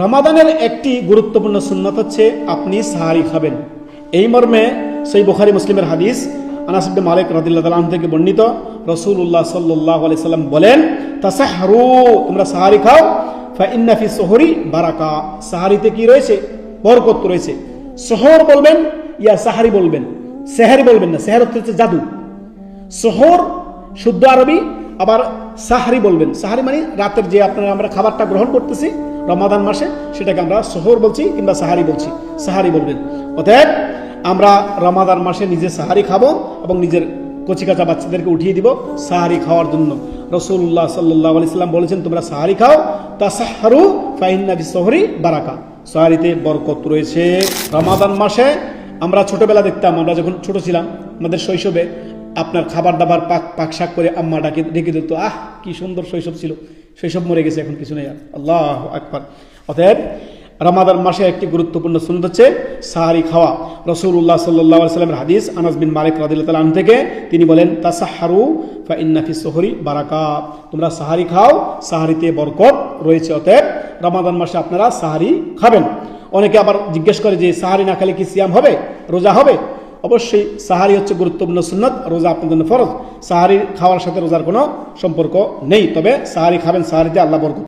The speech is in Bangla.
রমাদানের একটি গুরুত্বপূর্ণ সুন্নত হচ্ছে, আপনি সাহারি খাবেন। এই মর্মে সেই বুখারি মুসলিমের হাদিস আনাসিবনে মালিক রদিল্লাহ তালাম থেকে বর্ণিত রসুল্লাহ সাল্লাহ আলি সাল্লাম বলেন তাসাহারু তোমরা সাহারি খাও ফাইন্নাফি সোহরি বারাকা। সাহারিতে কি রয়েছে? বরকত রয়েছে। শহর বলবেন ইয়া সাহারি বলবেন, সেহারি বলবেন না, সেহার হচ্ছে জাদু। শহর শুদ্ধ আরবি, আবার সাহারি বলবেন। সাহারি মানে রাতের যে আপনারা আমরা খাবারটা গ্রহণ করতেছি রমাদান মাসে সেটাকে আমরা শহর বলছি কিংবা সাহারি বলছি। সাহারি বলবেন। অতএব আমরা রমাদান মাসে নিজে সাহারি খাব এবং নিজের কচিকাচা বাচ্চাদেরকে উঠিয়ে দিব সাহারি খাওয়ার জন্য। রসুল্লাহ সাল্লাহ আলাইসাল্লাম বলেছেন, তোমরা সাহারি খাও তা সাহারু ফাইন্নাবি শহরি বারাকা। সাহারিতে বরকত রয়েছে। রমাদান মাসে আমরা ছোটবেলা দেখতাম, আমরা যখন ছোট ছিলাম, আমাদের শৈশবে আপনার খাবার দাবার পাক পাক শাক করে আম্মা ডাকে, ডেকে দিত, আহ, কি সুন্দর শৈশব ছিল। শৈশব মরে গেছে, এখন কিছু নেই। আর আল্লাহ আকবার। অতএব রমাদান মাসে একটি গুরুত্বপূর্ণ সুন্নত হচ্ছে সাহারি খাওয়া। রসুল্লাহ সাল্লাহ সাল্লামের হাদিস আনাস বিন মালিক রাদিল্লাহ আন থেকে তিনি বলেন, তাসাহারু ফা ইন্নাফি সোহরি বারাকা। তোমরা সাহারি খাও, সাহারিতে বরকত রয়েছে। অতএব রমাদান মাসে আপনারা সাহারি খাবেন। অনেকে আবার জিজ্ঞেস করে যে সাহারি না খেলে কি সিয়াম হবে? রোজা হবে? অবশ্যই সাহারি হচ্ছে গুরুত্বপূর্ণ সুন্নত রোজা আপনার জন্য ফরজ। সাহারি খাওয়ার সাথে রোজার কোনো সম্পর্ক নেই, তবে সাহারি খাবেন সাহারিতে আল্লাহ বরকত।